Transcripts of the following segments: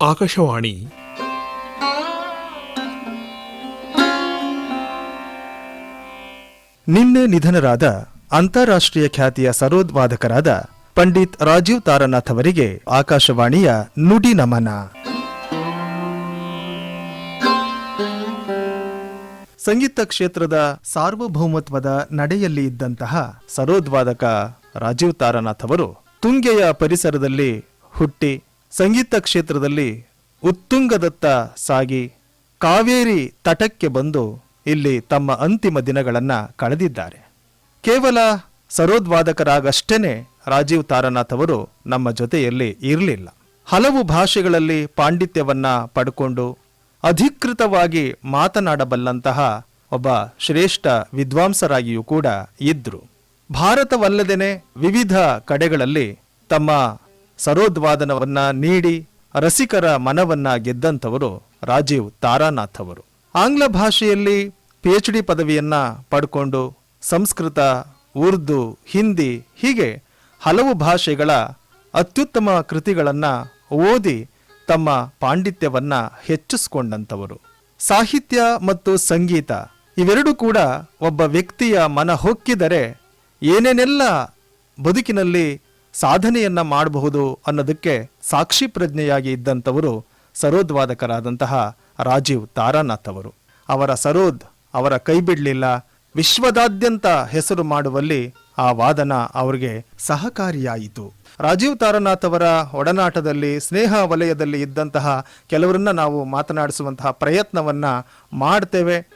ಆಕಾಶವಾಣಿ. ನಿನ್ನೆ ನಿಧನರಾದ ಅಂತಾರಾಷ್ಟ್ರೀಯ ಖ್ಯಾತಿಯ ಸರೋದ್ವಾದಕರಾದ ಪಂಡಿತ್ ರಾಜೀವ್ ತಾರನಾಥ್ ಅವರಿಗೆ ಆಕಾಶವಾಣಿಯ ನುಡಿ ನಮನ. ಸಂಗೀತ ಕ್ಷೇತ್ರದ ಸಾರ್ವಭೌಮತ್ವದ ನಡೆಯಲ್ಲಿ ಇದ್ದಂತಹ ಸರೋದ್ವಾದಕ ರಾಜೀವ್ ತಾರನಾಥ್ ಅವರು ತುಂಗೆಯ ಪರಿಸರದಲ್ಲಿ ಹುಟ್ಟಿ ಸಂಗೀತ ಕ್ಷೇತ್ರದಲ್ಲಿ ಉತ್ತುಂಗದತ್ತ ಸಾಗಿ ಕಾವೇರಿ ತಟಕ್ಕೆ ಬಂದು ಇಲ್ಲಿ ತಮ್ಮ ಅಂತಿಮ ದಿನಗಳನ್ನು ಕಳೆದಿದ್ದಾರೆ. ಕೇವಲ ಸರೋದ್ವಾದಕರಾಗಷ್ಟೇ ರಾಜೀವ್ ತಾರನಾಥ್ ಅವರು ನಮ್ಮ ಜೊತೆಯಲ್ಲಿ ಇರಲಿಲ್ಲ. ಹಲವು ಭಾಷೆಗಳಲ್ಲಿ ಪಾಂಡಿತ್ಯವನ್ನ ಪಡ್ಕೊಂಡು ಅಧಿಕೃತವಾಗಿ ಮಾತನಾಡಬಲ್ಲಂತಹ ಒಬ್ಬ ಶ್ರೇಷ್ಠ ವಿದ್ವಾಂಸರಾಗಿಯೂ ಕೂಡ ಇದ್ರು. ಭಾರತವಲ್ಲದೇನೆ ವಿವಿಧ ಕಡೆಗಳಲ್ಲಿ ತಮ್ಮ ಸರೋದ್ವಾದನವನ್ನ ನೀಡಿ ರಸಿಕರ ಮನವನ್ನ ಗೆದ್ದಂಥವರು ರಾಜೀವ್ ತಾರಾನಾಥ್ ಅವರು. ಆಂಗ್ಲ ಭಾಷೆಯಲ್ಲಿ ಪಿ ಎಚ್ ಡಿ ಪದವಿಯನ್ನ ಪಡ್ಕೊಂಡು ಸಂಸ್ಕೃತ, ಉರ್ದು, ಹಿಂದಿ ಹೀಗೆ ಹಲವು ಭಾಷೆಗಳ ಅತ್ಯುತ್ತಮ ಕೃತಿಗಳನ್ನು ಓದಿ ತಮ್ಮ ಪಾಂಡಿತ್ಯವನ್ನ ಹೆಚ್ಚಿಸಿಕೊಂಡಂಥವರು. ಸಾಹಿತ್ಯ ಮತ್ತು ಸಂಗೀತ ಇವೆರಡೂ ಕೂಡ ಒಬ್ಬ ವ್ಯಕ್ತಿಯ ಮನ ಹೊಕ್ಕಿದರೆ ಏನೇನೆಲ್ಲ ಬದುಕಿನಲ್ಲಿ ಸಾಧನೆಯನ್ನ ಮಾಡಬಹುದು ಅನ್ನೋದಕ್ಕೆ ಸಾಕ್ಷಿ ಪ್ರಜ್ಞೆಯಾಗಿ ಇದ್ದಂಥವರು ಸರೋದ್ವಾದಕರಾದಂತಹ ರಾಜೀವ್ ತಾರಾನಾಥ್ ಅವರು. ಅವರ ಸರೋದ್ ಅವರ ಕೈ ಬಿಡಲಿಲ್ಲ, ವಿಶ್ವದಾದ್ಯಂತ ಹೆಸರು ಮಾಡುವಲ್ಲಿ ಆ ವಾದನ ಅವರಿಗೆ ಸಹಕಾರಿಯಾಯಿತು. ರಾಜೀವ್ ತಾರನಾಥ್ ಅವರ ಒಡನಾಟದಲ್ಲಿ, ಸ್ನೇಹ ವಲಯದಲ್ಲಿ ಇದ್ದಂತಹ ಕೆಲವರನ್ನ ನಾವು ಮಾತನಾಡಿಸುವಂತಹ ಪ್ರಯತ್ನವನ್ನ ಮಾಡ್ತೇವೆ.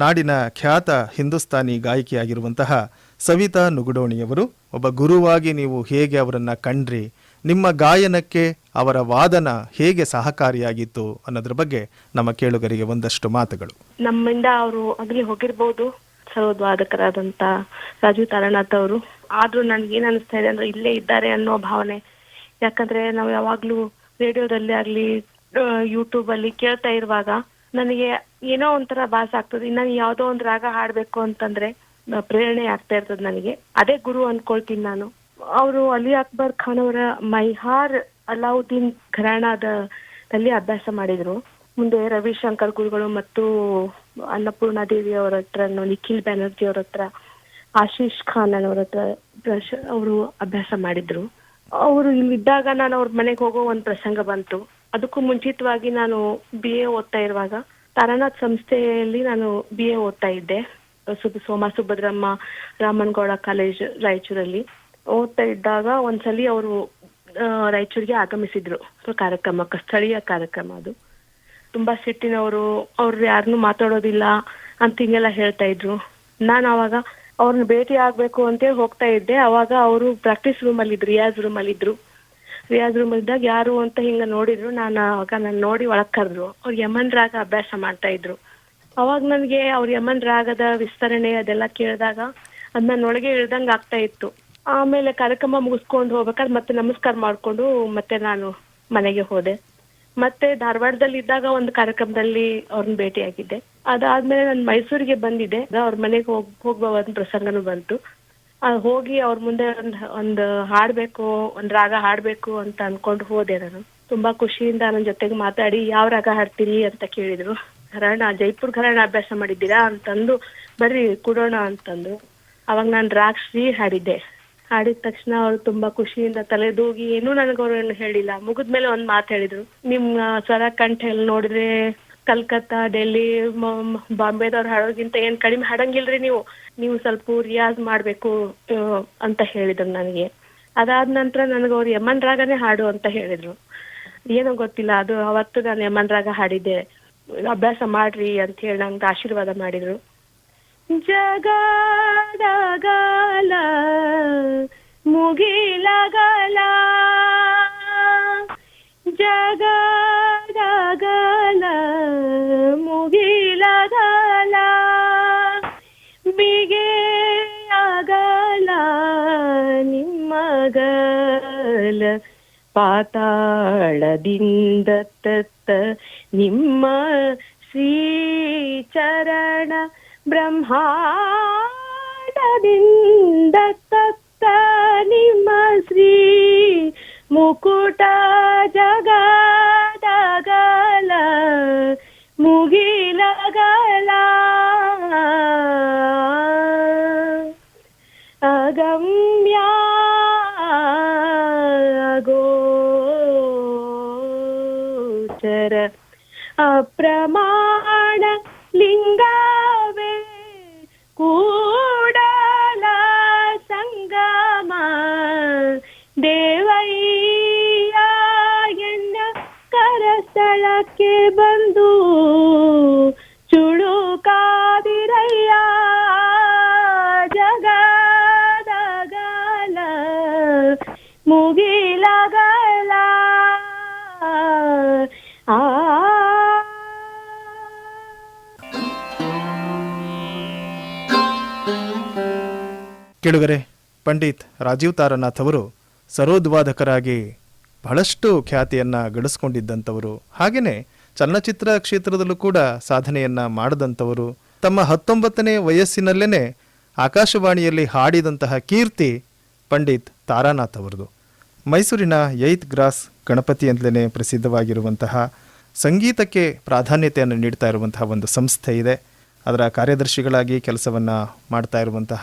ನಾಡಿನ ಖ್ಯಾತ ಹಿಂದೂಸ್ತಾನಿ ಗಾಯಕಿಯಾಗಿರುವಂತಹ ಸವಿತಾ ನುಗುಡೋಣಿಯವರು, ಒಬ್ಬ ಗುರುವಾಗಿ ನೀವು ಹೇಗೆ ಅವರನ್ನ ಕಂಡ್ರಿ, ನಿಮ್ಮ ಗಾಯನಕ್ಕೆ ಅವರ ವಾದನ ಹೇಗೆ ಸಹಕಾರಿಯಾಗಿತ್ತು ಅನ್ನೋದ್ರ ಬಗ್ಗೆ ನಮ್ಮ ಕೇಳುಗರಿಗೆ ಒಂದಷ್ಟು ಮಾತುಗಳು. ನಮ್ಮಿಂದ ಅವರು ಅಗಲಿ ಹೋಗಿರ್ಬೋದು ಸರೋದ್ವಾದಕರಾದಂತ ರಾಜೀವ್ ತಾರಾನಾಥ್ ಅವರು. ಆದ್ರೂ ನನ್ಗೆ ಏನ್ ಅನಿಸ್ತಾ ಇದೆ ಅಂದ್ರೆ ಇಲ್ಲೇ ಇದ್ದಾರೆ ಅನ್ನೋ ಭಾವನೆ. ಯಾಕಂದ್ರೆ ನಾವು ಯಾವಾಗ್ಲೂ ರೇಡಿಯೋದಲ್ಲಿ ಆಗ್ಲಿ ಯೂಟ್ಯೂಬ್ ಅಲ್ಲಿ ಕೇಳ್ತಾ ಇರುವಾಗ ನನಗೆ ಏನೋ ಒಂಥರ ಭಾಸ ಆಗ್ತದೆ. ನಾನು ಯಾವ್ದೋ ಒಂದ್ ರಾಗ ಹಾಡಬೇಕು ಅಂತಂದ್ರೆ ಪ್ರೇರಣೆ ಆಗ್ತಾ ಇರ್ತದೆ ನನಗೆ. ಅದೇ ಗುರು ಅನ್ಕೊಳ್ತೀನಿ ನಾನು. ಅವರು ಅಲಿ ಅಕ್ಬರ್ ಖಾನ್ ಅವರ ಮೈಹಾರ್ ಅಲಾವುದ್ದೀನ್ ಘರಾಣದ ನಲ್ಲಿ ಅಭ್ಯಾಸ ಮಾಡಿದ್ರು. ಮುಂದೆ ರವಿಶಂಕರ್ ಗುರುಗಳು ಮತ್ತು ಅನ್ನಪೂರ್ಣ ದೇವಿ ಅವರ ಹತ್ರ ನಿಖಿಲ್ ಬ್ಯಾನರ್ಜಿ ಅವರ ಹತ್ರ, ಆಶೀಶ್ ಖಾನ್ ಅವರ ಹತ್ರ ಅವರು ಅಭ್ಯಾಸ ಮಾಡಿದ್ರು. ಅವರು ಇಲ್ಲಿದ್ದಾಗ ನಾನು ಅವ್ರ ಮನೆಗೆ ಹೋಗೋ ಒಂದು ಪ್ರಸಂಗ ಬಂತು. ಅದಕ್ಕೂ ಮುಂಚಿತವಾಗಿ ನಾನು ಬಿ ಎ ಓದ್ತಾ ಇರುವಾಗ ತಾರಾನಾಥ್ ಸಂಸ್ಥೆಯಲ್ಲಿ ನಾನು ಬಿ ಎ ಓದ್ತಾ ಇದ್ದೆ. ಸೋಮ ಸುಭದ್ರಮ್ಮ ರಾಮನಗೌಡ ಕಾಲೇಜ್ ರಾಯಚೂರಲ್ಲಿ. ಓದ್ತಾ ಇದ್ದಾಗ ಒಂದ್ಸಲಿ ಅವರು ರಾಯಚೂರಿಗೆ ಆಗಮಿಸಿದ್ರು. ಕಾರ್ಯಕ್ರಮಕ್ಕೆ ಸ್ಥಳೀಯ ಕಾರ್ಯಕ್ರಮ ಅದು. ತುಂಬಾ ಸಿಟ್ಟಿನವರು, ಅವ್ರು ಯಾರನ್ನೂ ಮಾತಾಡೋದಿಲ್ಲ ಅಂತ ಹಿಂಗೆಲ್ಲ ಹೇಳ್ತಾ ಇದ್ರು. ನಾನು ಅವಾಗ ಅವ್ರನ್ನ ಭೇಟಿ ಆಗ್ಬೇಕು ಅಂತ ಹೋಗ್ತಾ ಇದ್ದೆ. ಅವಾಗ ಅವರು ಪ್ರಾಕ್ಟೀಸ್ ರೂಮ್ ಅಲ್ಲಿ ರಿಯಾಜ್ ರೂಮ್ ಅಲ್ಲಿ ಇದ್ರು ರಿಯಾಜ್ ರೂಮ್ ಇದ್ದಾಗ ಯಾರು ಅಂತ ಹಿಂಗ ನೋಡಿದ್ರು. ನಾನು ಅವಾಗ ನಾನು ನೋಡಿ ಒಳಗ್ ಕರೆದ್ರು. ಅವ್ರು ಯಮನ್ ರಾಗ ಅಭ್ಯಾಸ ಮಾಡ್ತಾ ಇದ್ರು. ಅವಾಗ ನನಗೆ ಅವ್ರ ಯಮನ್ ರಾಗದ ವಿಸ್ತರಣೆ ಅದೆಲ್ಲ ಕೇಳಿದಾಗ ಅದ್ ನನ್ನೊಳಗೆ ಇಳ್ದಂಗ್ ಆಗ್ತಾ ಇತ್ತು. ಆಮೇಲೆ ಕಾರ್ಯಕ್ರಮ ಮುಗಿಸ್ಕೊಂಡು ಹೋಗ್ಬೇಕಾದ್ರೆ ಮತ್ತೆ ನಮಸ್ಕಾರ ಮಾಡ್ಕೊಂಡು ಮತ್ತೆ ನಾನು ಮನೆಗೆ ಹೋದೆ. ಮತ್ತೆ ಧಾರವಾಡದಲ್ಲಿ ಇದ್ದಾಗ ಒಂದು ಕಾರ್ಯಕ್ರಮದಲ್ಲಿ ಅವ್ರನ್ನ ಭೇಟಿಯಾಗಿದ್ದೆ. ಅದಾದ್ಮೇಲೆ ನಾನು ಮೈಸೂರಿಗೆ ಬಂದಿದ್ದೆ. ಅವ್ರ ಮನೆಗೆ ಹೋಗ್ ಹೋಗುವ ಒಂದು ಪ್ರಸಂಗನೂ ಬಂತು. ಹೋಗಿ ಅವ್ರ ಮುಂದೆ ಒಂದ್, ಒಂದು ಹಾಡ್ಬೇಕು, ಒಂದ್ ರಾಗ ಹಾಡ್ಬೇಕು ಅಂತ ಅನ್ಕೊಂಡು ಹೋದೆ ನಾನು. ತುಂಬಾ ಖುಷಿಯಿಂದ ನನ್ನ ಜೊತೆಗೆ ಮಾತಾಡಿ ಯಾವ ರಾಗ ಹಾಡ್ತೀರಿ ಅಂತ ಕೇಳಿದ್ರು. ಘರಾಣ, ಜೈಪುರ್ ಘರಣ ಅಭ್ಯಾಸ ಮಾಡಿದ್ದೀರಾ ಅಂತಂದು, ಬರ್ರಿ ಕೊಡೋಣ ಅಂತಂದು. ಅವಾಗ ನಾನು ಶ್ರೀ ಹಾಡಿದ್ದೆ. ಹಾಡಿದ ತಕ್ಷಣ ಅವ್ರು ತುಂಬಾ ಖುಷಿಯಿಂದ ತಲೆದೂಗಿ ಏನು ನನಗೆ ಅವ್ರು ಹೇಳಿಲ್ಲ. ಮುಗಿದ್ಮೇಲೆ ಒಂದ್ ಮಾತು ಹೇಳಿದ್ರು. ನಿಮ್ಮ ಸ್ವರ ಕಂಠ ಎಲ್ ನೋಡಿದ್ರೆ ಕಲ್ಕತ್ತಾ, ಡೆಲ್ಲಿ ಬಾಂಬೆದವ್ರು ಹಾಡೋಗಿಂತ ಏನ್ ಕಡಿಮೆ ಹಾಡಂಗಿಲ್ರಿ ನೀವು. ನೀವು ಸ್ವಲ್ಪ ರಿಯಾಜ್ ಮಾಡ್ಬೇಕು ಅಂತ ಹೇಳಿದ್ರು ನನಗೆ. ಅದಾದ ನಂತರ ನನಗೆ ಅವ್ರು ಯಮನ್ ರಾಗನೇ ಹಾಡು ಅಂತ ಹೇಳಿದ್ರು. ಏನೋ ಗೊತ್ತಿಲ್ಲ, ಅದು ಅವತ್ತು ನಾನು ಯಮನ್ ರಾಗ ಹಾಡಿದ್ದೆ. ಅಭ್ಯಾಸ ಮಾಡ್ರಿ ಅಂತ ಹೇಳಿ ನಂಗೆ ಆಶೀರ್ವಾದ ಮಾಡಿದ್ರು. ಜಗದಗಲ ಮುಗಿಲಗಲ ಜಗದಗಲ ಮುಗಿಲಗಲ ಬಿಗೆಯಗಲ ನಿಮ್ಮಗಲ ಪಾತಾಳದಿಂದ ತತ್ತ ನಿಮ್ಮ ಶ್ರೀ ಚರಣ ಬ್ರಹ್ಮಾಂಡ ಮುಕುಟದಿಂದ ತತ್ತ ನಿಮ್ಮ ಶ್ರೀ മുക്കൂട്ട ജഗാതകല മുകിലകല. അഗമ്യാഗോചര അപ്രമാണ ലിംഗാവേ കൂ ಕರಸ್ಥಳಕ್ಕೆ ಬಂದು ಚುಳುಕಾದಿರಯ್ಯ ಜಗದಗಲ ಮುಗಿಲಗಲ. ಆ. ಕೆಳಗರೆ ಪಂಡಿತ್ ರಾಜೀವ್ ತಾರನಾಥ್ ಅವರು ಸರೋದ್ವಾದಕರಾಗಿ ಬಹಳಷ್ಟು ಖ್ಯಾತಿಯನ್ನು ಗಳಿಸ್ಕೊಂಡಿದ್ದಂಥವರು. ಹಾಗೆಯೇ ಚಲನಚಿತ್ರ ಕ್ಷೇತ್ರದಲ್ಲೂ ಕೂಡ ಸಾಧನೆಯನ್ನು ಮಾಡಿದಂಥವರು. ತಮ್ಮ ಹತ್ತೊಂಬತ್ತನೇ ವಯಸ್ಸಿನಲ್ಲೇ ಆಕಾಶವಾಣಿಯಲ್ಲಿ ಹಾಡಿದಂತಹ ಕೀರ್ತಿ ಪಂಡಿತ್ ತಾರಾನಾಥ್ ಅವರದು. ಮೈಸೂರಿನ ಯೈತ್ ಗ್ರಾಸ್ ಗಣಪತಿ ಅಂತಲೇ ಪ್ರಸಿದ್ಧವಾಗಿರುವಂತಹ ಸಂಗೀತಕ್ಕೆ ಪ್ರಾಧಾನ್ಯತೆಯನ್ನು ನೀಡ್ತಾ ಇರುವಂತಹ ಒಂದು ಸಂಸ್ಥೆ ಇದೆ. ಅದರ ಕಾರ್ಯದರ್ಶಿಗಳಾಗಿ ಕೆಲಸವನ್ನು ಮಾಡ್ತಾ ಇರುವಂತಹ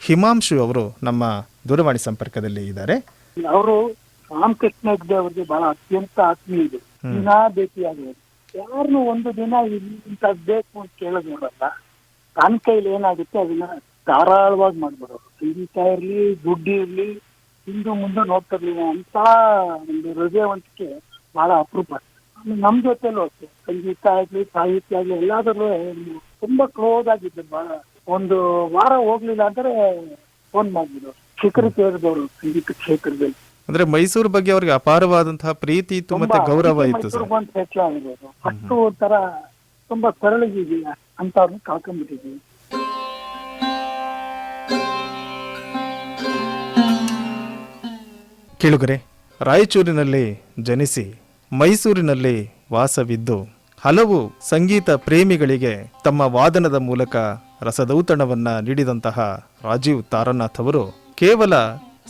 ಹಿಮಾಂಶು ಅವರು ನಮ್ಮ ದೂರವಾಣಿ ಸಂಪರ್ಕದಲ್ಲಿ ಇದ್ದಾರೆ. ಅವರು ರಾಮಕೃಷ್ಣ ಹೆಗ್ಡೆ ಅವ್ರಿಗೆ ಬಹಳ ಅತ್ಯಂತ ಆತ್ಮೀಯರು ದಿನ ಭೇಟಿಯಾಗಿರೋದು ಯಾರನ್ನು ಒಂದು ದಿನ ಇಂಥದ್ದು ಬೇಕು ಅಂತ ಕೇಳೋದು ನೋಡಲ್ಲ. ತನ್ನ ಕೈಲಿ ಏನಾಗುತ್ತೆ ಅದನ್ನ ಧಾರಾಳವಾಗಿ ಮಾಡ್ಬಿಡೋದು. ಸಂಗೀತ ಇರ್ಲಿ ದುಡ್ಡು ಇರ್ಲಿ ಹಿಂದೂ ಮುಂದೆ ನೋಡ್ತಿರ್ಲಿಲ್ಲ ಅಂತ ಒಂದು ಹೃದಯವಂತಿಕೆ ಬಹಳ ಅಪರೂಪ. ನಮ್ ಜೊತೆಲೂ ಅಷ್ಟೇ. ಸಂಗೀತ ಆಗ್ಲಿ ಸಾಹಿತ್ಯ ಆಗ್ಲಿ ಎಲ್ಲಾದ್ರಲ್ಲೂ ತುಂಬಾ ಕ್ಲೋಸ್ ಆಗಿದ್ರು ಬಹಳ. ಒಂದು ವಾರ ಹೋಗ್ಲಿಲ್ಲ ಅಂದ್ರೆ ಫೋನ್ ಮಾಡಿದ್ರು ಶಿಖರ್ ಸೇರಿದವರು ಸಂಗೀತ ಕ್ಷೇತ್ರದಲ್ಲಿ. ಅಂದ್ರೆ ಮೈಸೂರು ಬಗ್ಗೆ ಅವ್ರಿಗೆ ಅಪಾರವಾದಂತಹ ಪ್ರೀತಿ ಇತ್ತು ಮತ್ತೆ ಗೌರವ ಇತ್ತು ಸರ್. ಆಗಿರೋದು ಅಷ್ಟು ತರ ತುಂಬಾ ಸರಳಗಿದೆಯಾ ಕೇಳುಗರೆ ರಾಯಚೂರಿನಲ್ಲಿ ಜನಿಸಿ ಮೈಸೂರಿನಲ್ಲಿ ವಾಸವಿದ್ದು ಹಲವು ಸಂಗೀತ ಪ್ರೇಮಿಗಳಿಗೆ ತಮ್ಮ ವಾದನದ ಮೂಲಕ ರಸದೌತಣವನ್ನ ನೀಡಿದಂತಹ ರಾಜೀವ್ ತಾರನಾಥ್ ಅವರು ಕೇವಲ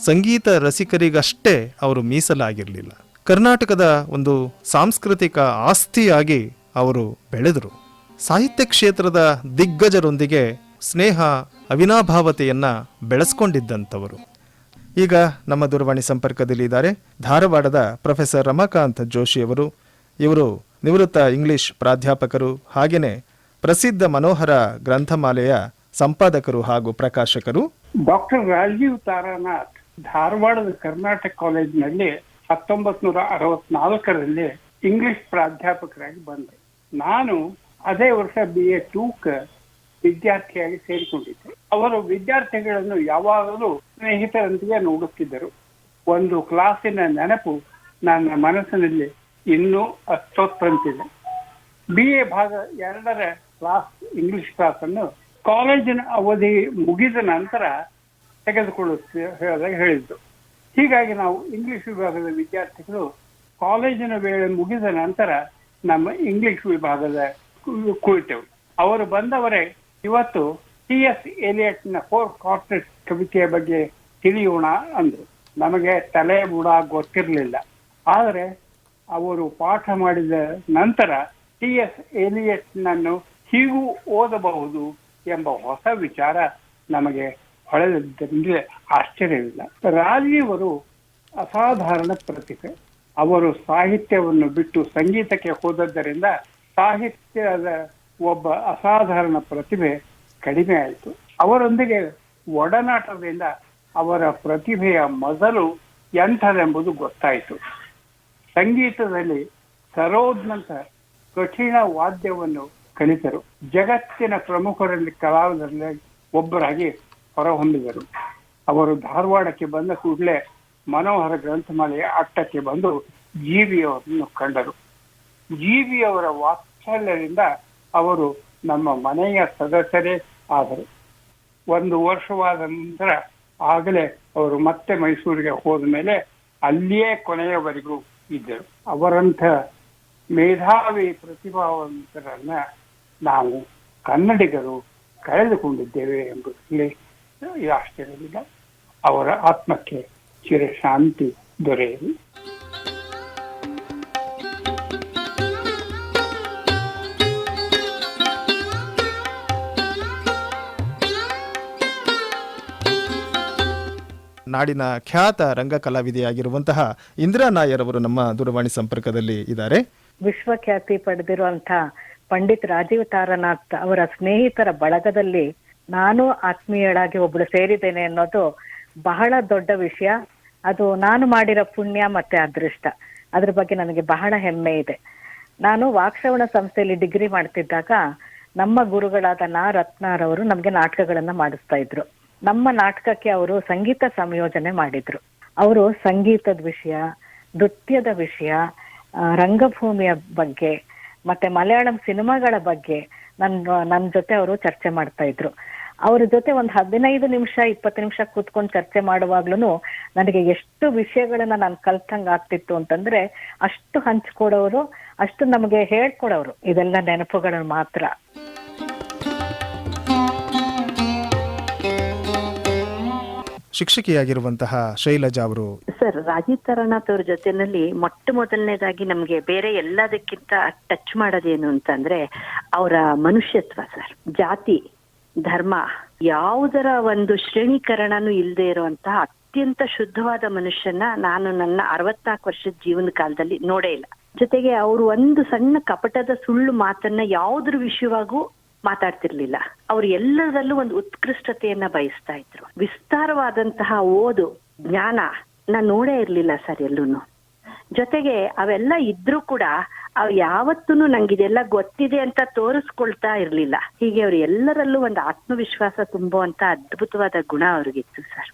ಸಂಗೀತ ರಸಿಕರಿಗಷ್ಟೇ ಅವರು ಮೀಸಲಾಗಿರಲಿಲ್ಲ. ಕರ್ನಾಟಕದ ಒಂದು ಸಾಂಸ್ಕೃತಿಕ ಆಸ್ತಿಯಾಗಿ ಅವರು ಬೆಳೆದರು. ಸಾಹಿತ್ಯ ಕ್ಷೇತ್ರದ ದಿಗ್ಗಜರೊಂದಿಗೆ ಸ್ನೇಹ, ಅವಿನಾಭಾವತೆಯನ್ನು ಬೆಳೆಸ್ಕೊಂಡಿದ್ದಂಥವರು. ಈಗ ನಮ್ಮ ದೂರವಾಣಿ ಸಂಪರ್ಕದಲ್ಲಿ ಇದ್ದಾರೆ ಧಾರವಾಡದ ಪ್ರೊಫೆಸರ್ ರಮಾಕಾಂತ್ ಜೋಶಿ ಅವರು. ಇವರು ನಿವೃತ್ತ ಇಂಗ್ಲಿಷ್ ಪ್ರಾಧ್ಯಾಪಕರು ಹಾಗೆಯೇ ಪ್ರಸಿದ್ಧ ಮನೋಹರ ಗ್ರಂಥಮಾಲೆಯ ಸಂಪಾದಕರು ಹಾಗೂ ಪ್ರಕಾಶಕರು. ಡಾಕ್ಟರ್ ರಾಜೀವ್ ತಾರಾನಾಥ್ ಧಾರವಾಡದ ಕರ್ನಾಟಕ ಕಾಲೇಜಿನಲ್ಲಿ ಹತ್ತೊಂಬತ್ ನೂರ ಅರವತ್ನಾಲ್ಕರಲ್ಲಿ ಇಂಗ್ಲಿಷ್ ಪ್ರಾಧ್ಯಾಪಕರಾಗಿ ಬಂದೆ. ನಾನು ಅದೇ ವರ್ಷ ಬಿ ಎ ಟೂಕ್ ವಿದ್ಯಾರ್ಥಿಯಾಗಿ ಸೇರಿಕೊಂಡಿದ್ದೆ. ಅವರು ವಿದ್ಯಾರ್ಥಿಗಳನ್ನು ಯಾವಾಗಲೂ ಸ್ನೇಹಿತರೊಂದಿಗೆ ನೋಡುತ್ತಿದ್ದರು. ಒಂದು ಕ್ಲಾಸಿನ ನೆನಪು ನನ್ನ ಮನಸ್ಸಿನಲ್ಲಿ ಇನ್ನೂ ಅಷ್ಟೊತ್ತಂತಿದೆ ಬಿ ಎ ಭಾಗ ಎರಡರ ಕ್ಲಾಸ್ ಇಂಗ್ಲಿಷ್ ಕ್ಲಾಸ್ ಅನ್ನು ಕಾಲೇಜಿನ ಅವಧಿ ಮುಗಿದ ನಂತರ ತೆಗೆದುಕೊಳ್ಳುತ್ತೆ, ಹೇಳಿದಾಗ ಹೇಳಿದ್ದು. ಹೀಗಾಗಿ ನಾವು ಇಂಗ್ಲಿಷ್ ವಿಭಾಗದ ವಿದ್ಯಾರ್ಥಿಗಳು ಕಾಲೇಜಿನ ವೇಳೆ ಮುಗಿದ ನಂತರ ನಮ್ಮ ಇಂಗ್ಲಿಷ್ ವಿಭಾಗದ ಕುಳಿತೆವು. ಅವರು ಬಂದವರೇ, ಇವತ್ತು ಟಿ ಎಸ್ ಎಲಿಯಟ್ನ ಫೋರ್ ಕಾರ್ಪೊರೇಟ್ ಕವಿತೆಯ ಬಗ್ಗೆ ತಿಳಿಯೋಣ ಅಂದ್ರು. ನಮಗೆ ತಲೆ ಬುಡ ಗೊತ್ತಿರಲಿಲ್ಲ. ಆದರೆ ಅವರು ಪಾಠ ಮಾಡಿದ ನಂತರ ಟಿ ಎಸ್ ಎಲಿಯಟ್ನನ್ನು ಹೀಗೂ ಓದಬಹುದು ಎಂಬ ಹೊಸ ವಿಚಾರ ನಮಗೆ ಹೊಳೆದಿದ್ದರಿಂದ ಆಶ್ಚರ್ಯವಿಲ್ಲ ರಾಜೀವರು ಅಸಾಧಾರಣ ಪ್ರತಿಭೆ. ಅವರು ಸಾಹಿತ್ಯವನ್ನು ಬಿಟ್ಟು ಸಂಗೀತಕ್ಕೆ ಹೋದದ್ದರಿಂದ ಸಾಹಿತ್ಯದ ಒಬ್ಬ ಅಸಾಧಾರಣ ಪ್ರತಿಭೆ ಕಡಿಮೆ ಆಯಿತು. ಅವರೊಂದಿಗೆ ಒಡನಾಟದಿಂದ ಅವರ ಪ್ರತಿಭೆಯ ಮೊದಲು ಎಂಥದೆಂಬುದು ಗೊತ್ತಾಯಿತು. ಸಂಗೀತದಲ್ಲಿ ಸರೋದ್ನಂತ ಕಠಿಣ ವಾದ್ಯವನ್ನು ಕಲಿತರು. ಜಗತ್ತಿನ ಪ್ರಮುಖರಲ್ಲಿ ಕಲಾವಿದರಲ್ಲಿ ಒಬ್ಬರಾಗಿ ಹೊರಹೊಮ್ಮಿದರು ಅವರು ಧಾರವಾಡಕ್ಕೆ ಬಂದ ಕೂಡಲೇ ಮನೋಹರ ಗ್ರಂಥಮಾಲೆಯ ಅಟ್ಟಕ್ಕೆ ಬಂದು ಜೀವಿಯವರನ್ನು ಕಂಡರು. ಜೀವಿಯವರ ವಾತ್ಸಲ್ಯದಿಂದ ಅವರು ನಮ್ಮ ಮನೆಯ ಸದಸ್ಯರೇ ಆದರು. ಒಂದು ವರ್ಷವಾದ ನಂತರ ಆಗಲೇ ಅವರು ಮತ್ತೆ ಮೈಸೂರಿಗೆ ಹೋದ ಮೇಲೆ ಅಲ್ಲಿಯೇ ಕೊನೆಯವರೆಗೂ ಇದ್ದರು. ಅವರಂಥ ಮೇಧಾವಿ ಪ್ರತಿಭಾವಂತರನ್ನ ನಾವು ಕನ್ನಡಿಗರು ಕಳೆದುಕೊಂಡಿದ್ದೇವೆ ಎಂಬುದರಲ್ಲಿ ಆಶ್ಚರ್ಯವಿಲ್ಲ ಅವರ ಆತ್ಮಕ್ಕೆ ಚಿರಶಾಂತಿ ದೊರೆಯಲಿ. ನಾಡಿನ ಖ್ಯಾತ ರಂಗ ಕಲಾವಿದೆಯಾಗಿರುವಂತಹ ಇಂದಿರಾ ನಾಯರ್ ಅವರು ನಮ್ಮ ದೂರವಾಣಿ ಸಂಪರ್ಕದಲ್ಲಿ ಇದ್ದಾರೆ. ವಿಶ್ವಖ್ಯಾತಿ ಪಡೆದಿರುವಂತಹ ಪಂಡಿತ್ ರಾಜೀವ್ ತಾರನಾಥ್ ಅವರ ಸ್ನೇಹಿತರ ಬಳಗದಲ್ಲಿ ನಾನು ಆತ್ಮೀಯಳಾಗಿ ಒಬ್ಳು ಸೇರಿದ್ದೇನೆ ಅನ್ನೋದು ಬಹಳ ದೊಡ್ಡ ವಿಷಯ. ಅದು ನಾನು ಮಾಡಿರೋ ಪುಣ್ಯ ಮತ್ತೆ ಅದೃಷ್ಟ. ಅದ್ರ ಬಗ್ಗೆ ನನಗೆ ಬಹಳ ಹೆಮ್ಮೆ ಇದೆ. ನಾನು ವಾಕ್ಶ್ರವಣ ಸಂಸ್ಥೆಯಲ್ಲಿ ಡಿಗ್ರಿ ಮಾಡ್ತಿದ್ದಾಗ ನಮ್ಮ ಗುರುಗಳಾದ ನಾ ರತ್ನಾರವರು ನಮ್ಗೆ ನಾಟಕಗಳನ್ನ ಮಾಡಿಸ್ತಾ ಇದ್ರು. ನಮ್ಮ ನಾಟಕಕ್ಕೆ ಅವರು ಸಂಗೀತ ಸಂಯೋಜನೆ ಮಾಡಿದ್ರು. ಅವರು ಸಂಗೀತದ ವಿಷಯ, ನೃತ್ಯದ ವಿಷಯ ರಂಗಭೂಮಿಯ ಬಗ್ಗೆ, ಮತ್ತೆ ಮಲಯಾಳಂ ಸಿನಿಮಾಗಳ ಬಗ್ಗೆ ನನ್ನ ನನ್ನ ಜೊತೆ ಅವರು ಚರ್ಚೆ ಮಾಡ್ತಾ ಇದ್ರು. ಅವ್ರ ಜೊತೆ ಒಂದು ಹದಿನೈದು ನಿಮಿಷ ಇಪ್ಪತ್ತು ನಿಮಿಷ ಕೂತ್ಕೊಂಡು ಚರ್ಚೆ ಮಾಡುವಾಗ್ಲೂ ನನಗೆ ಎಷ್ಟು ವಿಷಯಗಳನ್ನ ನಾನು ಕಲ್ತಂಗೆ ಆಗ್ತಿತ್ತು ಅಂತಂದ್ರೆ ಅಷ್ಟು ಹಂಚ್ಕೊಡೋರು ಅಷ್ಟು ನಮಗೆ ಹೇಳ್ಕೊಡೋರು ಇದೆಲ್ಲ ನೆನಪುಗಳನ್ನು ಮಾತ್ರ. ಶಿಕ್ಷಕಿಯಾಗಿರುವಂತಹ ಶೈಲಜಾ ಅವರು. ಸರ್ ರಾಜೀವ್ ತರಣಾಥ್ ಅವ್ರ ಜೊತೆನಲ್ಲಿ ಮೊಟ್ಟ ಮೊದಲನೇದಾಗಿ ನಮ್ಗೆ ಬೇರೆ ಎಲ್ಲದಕ್ಕಿಂತ ಟಚ್ ಮಾಡೋದೇನು ಅಂತಂದ್ರೆ ಅವರ ಮನುಷ್ಯತ್ವ ಸರ್. ಜಾತಿ ಧರ್ಮ. ಯಾವುದರ ಒಂದು ಶ್ರೇಣೀಕರಣನೂ ಇಲ್ಲದೆ ಇರುವಂತಹ ಅತ್ಯಂತ ಶುದ್ಧವಾದ ಮನುಷ್ಯನ ನಾನು ನನ್ನ ಅರವತ್ನಾಲ್ಕು ವರ್ಷದ ಜೀವನ ಕಾಲದಲ್ಲಿ ನೋಡೇ ಇಲ್ಲ. ಜೊತೆಗೆ ಅವರು ಒಂದು ಸಣ್ಣ ಕಪಟದ ಸುಳ್ಳು ಮಾತನ್ನ ಯಾವುದ್ರ ವಿಷಯವಾಗೂ ಮಾತಾಡ್ತಿರ್ಲಿಲ್ಲ. ಅವ್ರು ಎಲ್ಲದರಲ್ಲೂ ಒಂದು ಉತ್ಕೃಷ್ಟತೆಯನ್ನ ಬಯಸ್ತಾ ಇದ್ರು. ವಿಸ್ತಾರವಾದಂತಹ ಓದು, ಜ್ಞಾನ ನಾನು ನೋಡೇ ಇರ್ಲಿಲ್ಲ ಸರ್ ಎಲ್ಲೂನು. ಜೊತೆಗೆ ಅವೆಲ್ಲ ಇದ್ರೂ ಕೂಡ ಅವ್ ಯಾವತ್ತೂ ನಂಗೆ ಇದೆಲ್ಲ ಗೊತ್ತಿದೆ ಅಂತ ತೋರಿಸ್ಕೊಳ್ತಾ ಇರ್ಲಿಲ್ಲ. ಹೀಗೆ ಅವ್ರು ಎಲ್ಲರಲ್ಲೂ ಒಂದು ಆತ್ಮವಿಶ್ವಾಸ ತುಂಬುವಂತ ಅದ್ಭುತವಾದ ಗುಣ ಅವ್ರಿಗಿತ್ತು ಸರ್.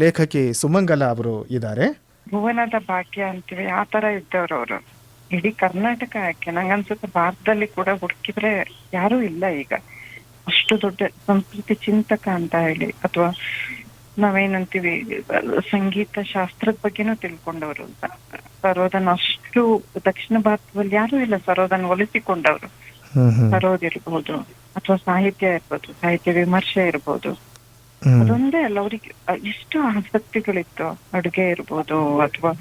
ಲೇಖಕಿ ಸುಮಂಗಲ ಅವರು ಇದ್ದಾರೆ. ಭುವನದ ಭಾಗ್ಯ ಅಂತೀವಿ ಆ ತರ ಇದ್ದವ್ರು ಅವರು. ಇಡೀ ಕರ್ನಾಟಕ ಯಾಕೆ? ನಂಗನ್ಸುತ್ತೆ ಭಾರತದಲ್ಲಿ ಕೂಡ ಹುಡುಕಿದ್ರೆ ಯಾರೂ ಇಲ್ಲ ಈಗ. ಅಷ್ಟು ದೊಡ್ಡ ಸಂಸ್ಕೃತಿ ಚಿಂತಕ ಅಂತ ಹೇಳಿ ಅಥವಾ ನಾವೇನಂತೀವಿ ಸಂಗೀತ ಶಾಸ್ತ್ರದ ಬಗ್ಗೆನೂ ತಿಳ್ಕೊಂಡವರು ಅಂತ. ಸರೋದನ್ ಅಷ್ಟು ದಕ್ಷಿಣ ಭಾರತದಲ್ಲಿ ಯಾರು ಇಲ್ಲ ಸರೋದನ್ ಒಲಿಸಿಕೊಂಡವರು. ಸರೋದ್ ಇರ್ಬೋದು ಅಥವಾ ಸಾಹಿತ್ಯ ಇರ್ಬೋದು ಸಾಹಿತ್ಯ ವಿಮರ್ಶೆ ಇರ್ಬೋದು. ಅದೊಂದೇ ಅಲ್ಲ ಅವ್ರಿಗೆ ಎಷ್ಟು ಆಸಕ್ತಿಗಳಿತ್ತು ಅಡುಗೆ ಇರ್ಬೋದು ಅಥವಾ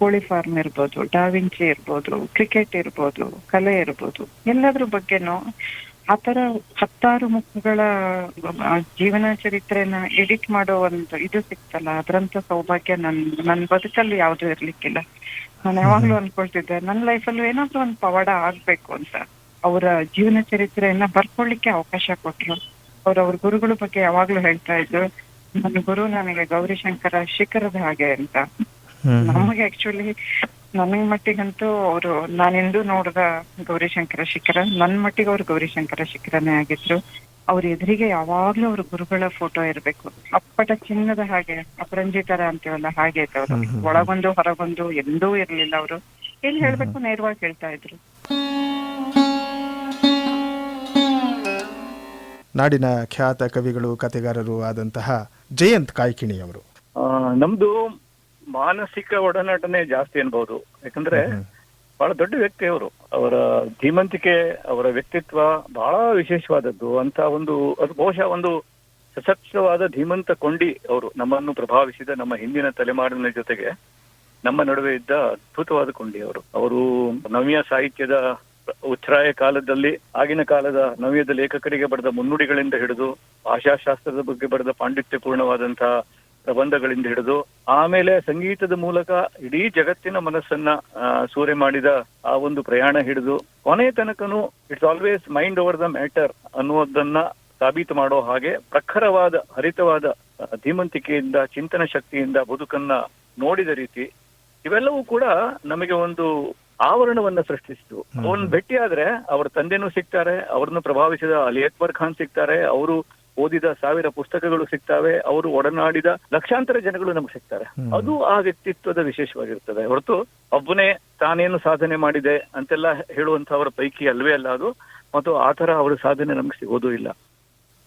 ಕೋಳಿ ಫಾರ್ಮ್ ಇರ್ಬೋದು ಡಾವಿಂಚಿ ಇರ್ಬೋದು ಕ್ರಿಕೆಟ್ ಇರ್ಬೋದು ಕಲೆ ಇರ್ಬೋದು ಎಲ್ಲದ್ರ ಬಗ್ಗೆನೂ ಆತರ ಹತ್ತಾರು ಮುಖಗಳ ಜೀವನ ಚರಿತ್ರೆನ ಎಡಿಟ್ ಮಾಡೋ ಒಂದು ಇದು ಸಿಕ್ತಲ್ಲ ಅದ್ರಂತ ಸೌಭಾಗ್ಯ ನನ್ ನನ್ ಬದುಕಲ್ಲಿ ಯಾವ್ದು ಇರ್ಲಿಕ್ಕಿಲ್ಲ. ನಾನು ಯಾವಾಗ್ಲೂ ಅನ್ಕೊಳ್ತಿದ್ದೆ ನನ್ನ ಲೈಫಲ್ಲೂ ಏನಾದ್ರೂ ಒಂದು ಪವಾಡ ಆಗ್ಬೇಕು ಅಂತ. ಅವರ ಜೀವನ ಚರಿತ್ರೆಯನ್ನ ಬರ್ಕೊಳ್ಳಿಕ್ಕೆ ಅವಕಾಶ ಕೊಟ್ರು. ಅವ್ರ ಅವ್ರ ಗುರುಗಳ ಬಗ್ಗೆ ಯಾವಾಗ್ಲೂ ಹೇಳ್ತಾ ಇದ್ರು ನನ್ನ ಗುರು ನನಗೆ ಗೌರಿಶಂಕರ ಶಿಖರದ ಹಾಗೆ ಅಂತ. ನಮಗೆ ಆಕ್ಚುಲಿ ನನಗ್ ಮಟ್ಟಿಗಂತೂ ಅವರು ನಾನೆಂದು ನೋಡಿದ ಗೌರಿಶಂಕರ ಶಿಖರ ನನ್ ಮಟ್ಟಿಗೆ ಅವ್ರು ಗೌರಿಶಂಕರ ಶಿಖರನೇ ಆಗಿದ್ರು. ಅವ್ರ ಎದುರಿಗೆ ಯಾವಾಗ್ಲೂ ಅವ್ರ ಗುರುಗಳ ಫೋಟೋ ಇರ್ಬೇಕು. ಅಪ್ಪಟ ಚಿನ್ನದ ಹಾಗೆ ಅಪರಂಜಿತರ ಅಂತೀವಲ್ಲ ಹಾಗೆ ಇದ್ದವ್ರು. ಒಳಗೊಂದು ಹೊರಗೊಂದು ಎಂದೂ ಇರ್ಲಿಲ್ಲ ಅವರು. ಏನ್ ಹೇಳ್ಬೇಕು ನೇರವಾಗಿ ಹೇಳ್ತಾ ಇದ್ರು. ನಾಡಿನ ಖ್ಯಾತ ಕವಿಗಳು ಕತೆಗಾರರು ಆದಂತಹ ಜಯಂತ್ ಕಾಯ್ಕಿಣಿ ಅವರು. ನಮ್ದು ಮಾನಸಿಕ ಒಡನಾಟನೆ ಜಾಸ್ತಿ ಅನ್ಬಹುದು ಯಾಕಂದ್ರೆ ಬಹಳ ದೊಡ್ಡ ವ್ಯಕ್ತಿ ಅವರು. ಅವರ ಧೀಮಂತಿಕೆ ಅವರ ವ್ಯಕ್ತಿತ್ವ ಬಹಳ ವಿಶೇಷವಾದದ್ದು. ಅಂತ ಒಂದು ಅದು ಬಹುಶಃ ಒಂದು ಸಶಕ್ತವಾದ ಧೀಮಂತ ಕೊಂಡಿ ಅವರು ನಮ್ಮನ್ನು ಪ್ರಭಾವಿಸಿದ ನಮ್ಮ ಹಿಂದಿನ ತಲೆಮಾರಿನ ಜೊತೆಗೆ ನಮ್ಮ ನಡುವೆ ಇದ್ದ ಅದ್ಭುತವಾದ ಕೊಂಡಿ ಅವರು. ಅವರು ನವ್ಯ ಸಾಹಿತ್ಯದ ಉಚ್ಛ್ರಾಯ ಕಾಲದಲ್ಲಿ ಆಗಿನ ಕಾಲದ ನವ್ಯದ ಲೇಖಕರಿಗೆ ಬರೆದ ಮುನ್ನುಡಿಗಳಿಂದ ಹಿಡಿದು ಭಾಷಾಶಾಸ್ತ್ರದ ಬಗ್ಗೆ ಬರೆದ ಪಾಂಡಿತ್ಯಪೂರ್ಣವಾದಂತಹ ಪ್ರಬಂಧಗಳಿಂದ ಹಿಡಿದು ಆಮೇಲೆ ಸಂಗೀತದ ಮೂಲಕ ಇಡೀ ಜಗತ್ತಿನ ಮನಸ್ಸನ್ನ ಸೂರೆ ಮಾಡಿದ ಆ ಒಂದು ಪ್ರಯಾಣ ಹಿಡಿದು ಕೊನೆ ತನಕನು it's always mind over the matter ಅನ್ನುವುದನ್ನ ಸಾಬೀತು ಮಾಡೋ ಹಾಗೆ ಪ್ರಖರವಾದ ಹರಿತವಾದ ಧೀಮಂತಿಕೆಯಿಂದ ಚಿಂತನ ಶಕ್ತಿಯಿಂದ ಬದುಕನ್ನ ನೋಡಿದ ರೀತಿ ಇವೆಲ್ಲವೂ ಕೂಡ ನಮಗೆ ಒಂದು ಆವರಣವನ್ನ ಸೃಷ್ಟಿಸಿತು. ಅವನ್ ಭೇಟಿಯಾದ್ರೆ ಅವ್ರ ತಂದೆನೂ ಸಿಗ್ತಾರೆ ಅವ್ರನ್ನ ಪ್ರಭಾವಿಸಿದ ಅಲಿ ಅಕ್ಬರ್ ಖಾನ್ ಸಿಗ್ತಾರೆ ಅವರು ಓದಿದ ಸಾವಿರ ಪುಸ್ತಕಗಳು ಸಿಗ್ತಾವೆ ಅವರು ಒಡನಾಡಿದ ಲಕ್ಷಾಂತರ ಜನಗಳು ನಮ್ಗೆ ಸಿಗ್ತಾರೆ. ಅದು ಆ ವ್ಯಕ್ತಿತ್ವದ ವಿಶೇಷವಾಗಿರ್ತದೆ. ಹೊರತು ಒಬ್ಬನೇ ತಾನೇನು ಸಾಧನೆ ಮಾಡಿದೆ ಅಂತೆಲ್ಲ ಹೇಳುವಂತವರ ಪೈಕಿ ಅಲ್ವೇ ಅಲ್ಲ ಅದು. ಮತ್ತು ಆ ತರ ಅವರ ಸಾಧನೆ ನಮ್ಗೆ ಸಿಗೋದು ಇಲ್ಲ.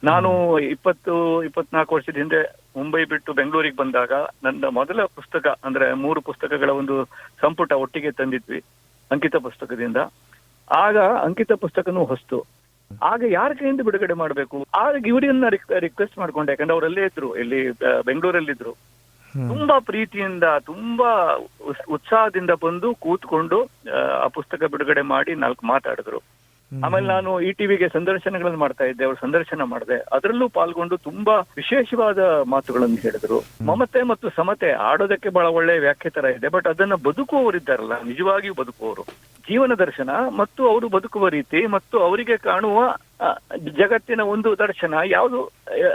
ನಾನು ಇಪ್ಪತ್ತು ಇಪ್ಪತ್ನಾಲ್ಕು ವರ್ಷದ ಹಿಂದೆ ಮುಂಬೈ ಬಿಟ್ಟು ಬೆಂಗಳೂರಿಗೆ ಬಂದಾಗ ನನ್ನ ಮೊದಲ ಪುಸ್ತಕ ಅಂದ್ರೆ ಮೂರು ಪುಸ್ತಕಗಳ ಒಂದು ಸಂಪುಟ ಒಟ್ಟಿಗೆ ತಂದಿದ್ವಿ ಅಂಕಿತ ಪುಸ್ತಕದಿಂದ. ಆಗ ಅಂಕಿತ ಪುಸ್ತಕನೂ ಹೊಸ್ತು. ಆಗ ಯಾರ ಕೈಯಿಂದ ಬಿಡುಗಡೆ ಮಾಡಬೇಕು? ಆಗ ಇವರನ್ನ ರಿಕ್ವೆಸ್ಟ್ ಮಾಡ್ಕೊಂಡೆ. ಯಾಕಂದ್ರೆ ಅವರಲ್ಲೇ ಇದ್ರು ಇಲ್ಲಿ ಬೆಂಗಳೂರಲ್ಲಿದ್ರು. ತುಂಬಾ ಪ್ರೀತಿಯಿಂದ ತುಂಬಾ ಉತ್ಸಾಹದಿಂದ ಬಂದು ಕೂತ್ಕೊಂಡು ಆ, ಆ ಪುಸ್ತಕ ಬಿಡುಗಡೆ ಮಾಡಿ ನಾಲ್ಕು ಮಾತಾಡಿದ್ರು. ಆಮೇಲೆ ನಾನು ಈ ಟಿವಿಗೆ ಸಂದರ್ಶನಗಳನ್ನು ಮಾಡ್ತಾ ಇದ್ದೆ ಅವರು ಸಂದರ್ಶನ ಮಾಡಿದೆ. ಅದರಲ್ಲೂ ಪಾಲ್ಗೊಂಡು ತುಂಬಾ ವಿಶೇಷವಾದ ಮಾತುಗಳನ್ನು ಹೇಳಿದ್ರು. ಮಮತೆ ಮತ್ತು ಸಮತೆ ಆಡೋದಕ್ಕೆ ಬಹಳ ಒಳ್ಳೆ ವ್ಯಾಖ್ಯೆ ತರ ಇದೆ ಬಟ್ ಅದನ್ನ ಬದುಕುವವರಿದ್ದಾರಲ್ಲ ನಿಜವಾಗಿಯೂ ಬದುಕುವವರು. ಜೀವನ ದರ್ಶನ ಮತ್ತು ಅವರು ಬದುಕುವ ರೀತಿ ಮತ್ತು ಅವರಿಗೆ ಕಾಣುವ ಜಗತ್ತಿನ ಒಂದು ದರ್ಶನ ಯಾವುದು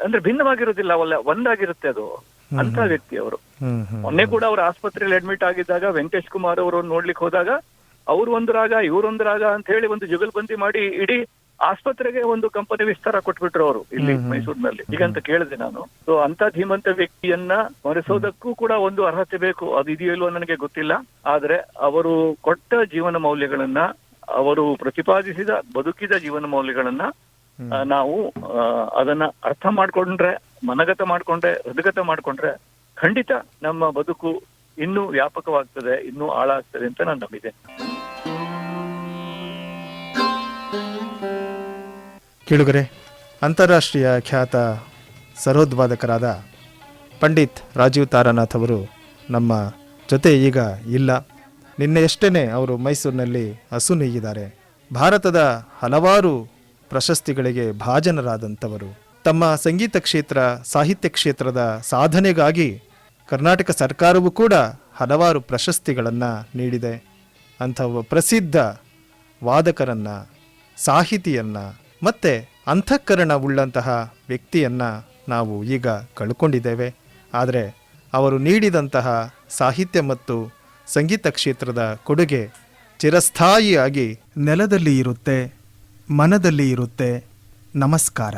ಅಂದ್ರೆ ಭಿನ್ನವಾಗಿರುವುದಿಲ್ಲ ಅವಲ್ಲ ಒಂದಾಗಿರುತ್ತೆ ಅದು. ಅಂತ ವ್ಯಕ್ತಿ ಅವರು. ಮೊನ್ನೆ ಕೂಡ ಅವರು ಆಸ್ಪತ್ರೆಯಲ್ಲಿ ಅಡ್ಮಿಟ್ ಆಗಿದ್ದಾಗ ವೆಂಕಟೇಶ್ ಕುಮಾರ್ ಅವರು ನೋಡ್ಲಿಕ್ಕೆ ಹೋದಾಗ ಅವ್ರು ಒಂದು ರಾಗ ಇವ್ರೊಂದು ರಾಗ ಅಂತ ಹೇಳಿ ಒಂದು ಜುಗಲ್ಬಂದಿ ಮಾಡಿ ಇಡೀ ಆಸ್ಪತ್ರೆಗೆ ಒಂದು ಕಂಪನಿ ವಿಸ್ತಾರ ಕೊಟ್ಬಿಟ್ರು ಅವರು ಇಲ್ಲಿ ಮೈಸೂರಿನಲ್ಲಿ. ಈಗಂತ ಕೇಳಿದೆ ನಾನು. ಸೊ ಅಂತ ಧೀಮಂತ ವ್ಯಕ್ತಿಯನ್ನ ಮರೆಸೋದಕ್ಕೂ ಕೂಡ ಒಂದು ಅರ್ಹತೆ ಬೇಕು. ಅದು ಇದೆಯೋ ಇಲ್ವೋ ನನಗೆ ಗೊತ್ತಿಲ್ಲ. ಆದ್ರೆ ಅವರು ಕೊಟ್ಟ ಜೀವನ ಮೌಲ್ಯಗಳನ್ನ ಅವರು ಪ್ರತಿಪಾದಿಸಿದ ಬದುಕಿದ ಜೀವನ ಮೌಲ್ಯಗಳನ್ನ ನಾವು ಅದನ್ನ ಅರ್ಥ ಮಾಡ್ಕೊಂಡ್ರೆ ಮನಗತ ಮಾಡ್ಕೊಂಡ್ರೆ ಹೃದಗತ ಮಾಡ್ಕೊಂಡ್ರೆ ಖಂಡಿತ ನಮ್ಮ ಬದುಕು ಇನ್ನೂ ವ್ಯಾಪಕವಾಗ್ತದೆ ಇನ್ನೂ ಹಾಳಾಗ್ತದೆ ಅಂತ ನಾನು ನಂಬಿದೆ. ಕೇಳುಗರೆ, ಅಂತಾರಾಷ್ಟ್ರೀಯ ಖ್ಯಾತ ಸರೋದ್ವಾದಕರಾದ ಪಂಡಿತ್ ರಾಜೀವ್ ತಾರಾನಾಥ್ ಅವರು ನಮ್ಮ ಜೊತೆ ಈಗ ಇಲ್ಲ. ನಿನ್ನೆಯಷ್ಟೇ ಅವರು ಮೈಸೂರಿನಲ್ಲಿ ಹಸು ನೇಯ್ಯಿದ್ದಾರೆ ಭಾರತದ ಹಲವಾರು ಪ್ರಶಸ್ತಿಗಳಿಗೆ ಭಾಜನರಾದಂಥವರು. ತಮ್ಮ ಸಂಗೀತ ಕ್ಷೇತ್ರ, ಸಾಹಿತ್ಯ ಕ್ಷೇತ್ರದ ಸಾಧನೆಗಾಗಿ ಕರ್ನಾಟಕ ಸರ್ಕಾರವೂ ಕೂಡ ಹಲವಾರು ಪ್ರಶಸ್ತಿಗಳನ್ನು ನೀಡಿದೆ. ಅಂಥ ಪ್ರಸಿದ್ಧ ವಾದಕರನ್ನು, ಸಾಹಿತಿಯನ್ನು ಮತ್ತೆ ಅಂತಃಕರಣವುಳ್ಳಂತಹ ವ್ಯಕ್ತಿಯನ್ನು ನಾವು ಈಗ ಕಳ್ಕೊಂಡಿದ್ದೇವೆ. ಆದರೆ ಅವರು ನೀಡಿದಂತಹ ಸಾಹಿತ್ಯ ಮತ್ತು ಸಂಗೀತ ಕ್ಷೇತ್ರದ ಕೊಡುಗೆ ಚಿರಸ್ಥಾಯಿಯಾಗಿ ನೆಲದಲ್ಲಿ ಇರುತ್ತೆ, ಮನದಲ್ಲಿ ಇರುತ್ತೆ. ನಮಸ್ಕಾರ.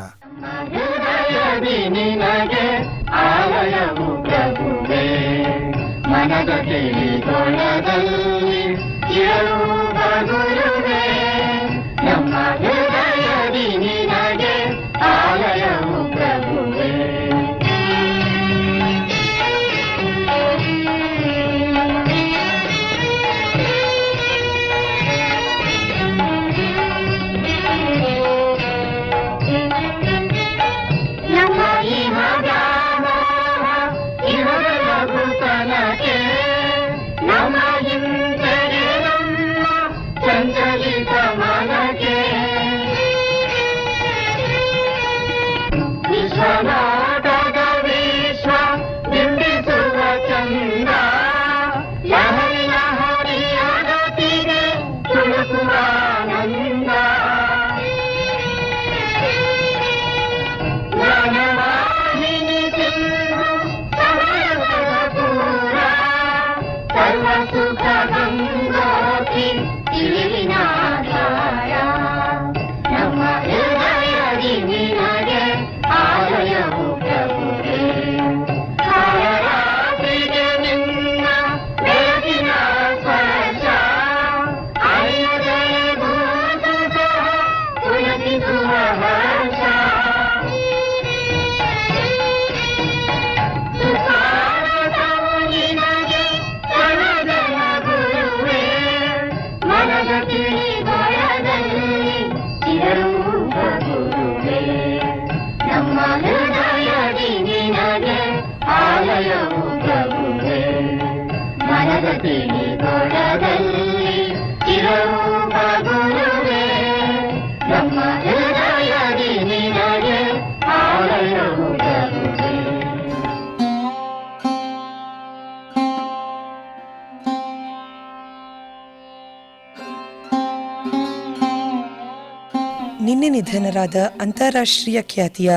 ನಿನ್ನೆ ನಿಧನರಾದ ಅಂತಾರಾಷ್ಟ್ರೀಯ ಖ್ಯಾತಿಯ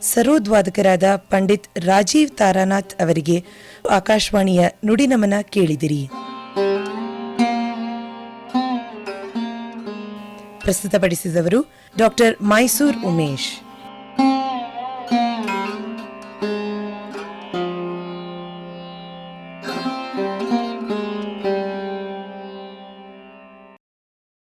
ಸರೋದ್ವಾದಕರಾದ ಪಂಡಿತ್ ರಾಜೀವ್ ತಾರಾನಾಥ್ ಅವರಿಗೆ ಆಕಾಶವಾಣಿಯ ನುಡಿನಮನ ಕೇಳಿದಿರಿ. ಪ್ರಸ್ತುತಪಡಿಸಿದವರು ಡಾಕ್ಟರ್ ಮೈಸೂರ್ ಉಮೇಶ್.